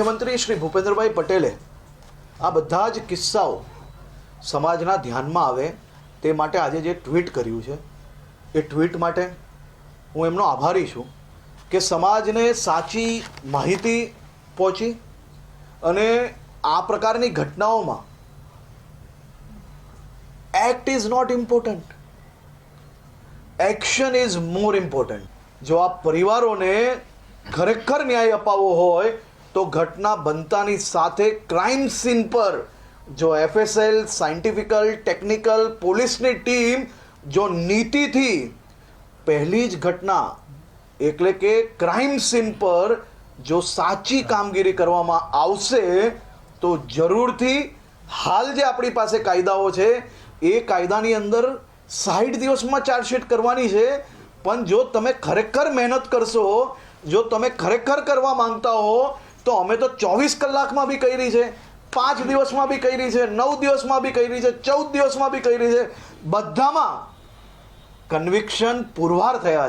મુખ્યમંત્રી શ્રી ભૂપેન્દ્રભાઈ પટેલે આ બધા જ કિસ્સાઓ સમાજના ધ્યાનમાં આવે તે માટે આજે જે ટ્વીટ કર્યું છે, એ ટ્વીટ માટે હું એમનો આભારી છું કે સમાજને સાચી માહિતી પહોંચી અને આ પ્રકારની ઘટનાઓમાં act is not important action is more important જો આ પરિવારોને ખરેખર ન્યાય અપાવવો હોય તો ઘટના બનતાની સાથે ક્રાઇમ સીન પર જો એફએસએલ સાયન્ટિફિકલ ટેકનિકલ પોલીસની ટીમ જો નીતિથી પહેલી જ ઘટના એટલે કે ક્રાઇમ સીન પર જો સાચી કામગીરી કરવામાં આવશે, તો જરૂરથી હાલ જે આપણી પાસે કાયદાઓ છે, એ કાયદાની અંદર સાઠ દિવસમાં ચાર્જશીટ કરવાની છે. પણ જો તમે ખરેખર મહેનત કરશો, જો તમે ખરેખર કરવા માંગતા હો તો અમે તો ચોવીસ કલાકમાં બી કરી છે, પાંચ દિવસમાં બી કરી છે, નવ દિવસમાં બી કરી છે, ચૌદ દિવસમાં બી કરી છે. બધામાં કન્વિક્શન પુરવાર થયા